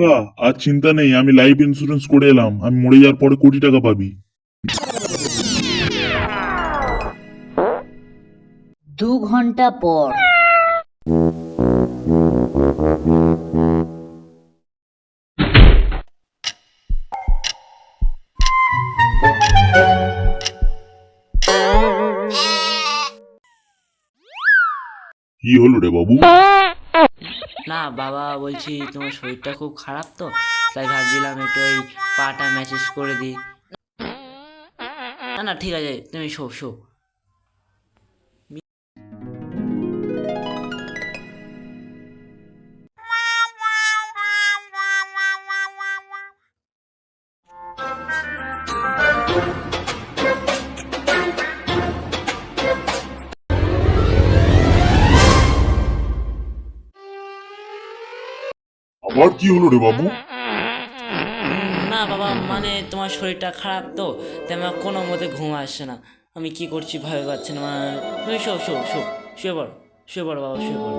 খোকা আর চিন্তা নেই আমি লাইফ ইন্স্যুরেন্স করে এলাম আমি মরে যাওয়ার পরে কোটি টাকা পাবি। দু ঘণ্টা পর। কি হলো রে বাবু? না, বাবা, বলছি তোমার শরীরটা খুব খারাপ তো, তাই ভাবছিলাম একটু ওই পাটা ম্যাসেজ করে দিই। না না, ঠিক আছে, তুমি শো শো। আবার কি হলো রে বাবু? না বাবা মানে তোমার শরীরটা খারাপ তো তাই আমার কোনো মতে ঘুম আসছে না। আমি কি করছি ভয় পাচ্ছি না মানে তুমি শো শো শো শুয়ে পড়ো শুয়ে পড়ো বাবা শুয়ে পড়ো।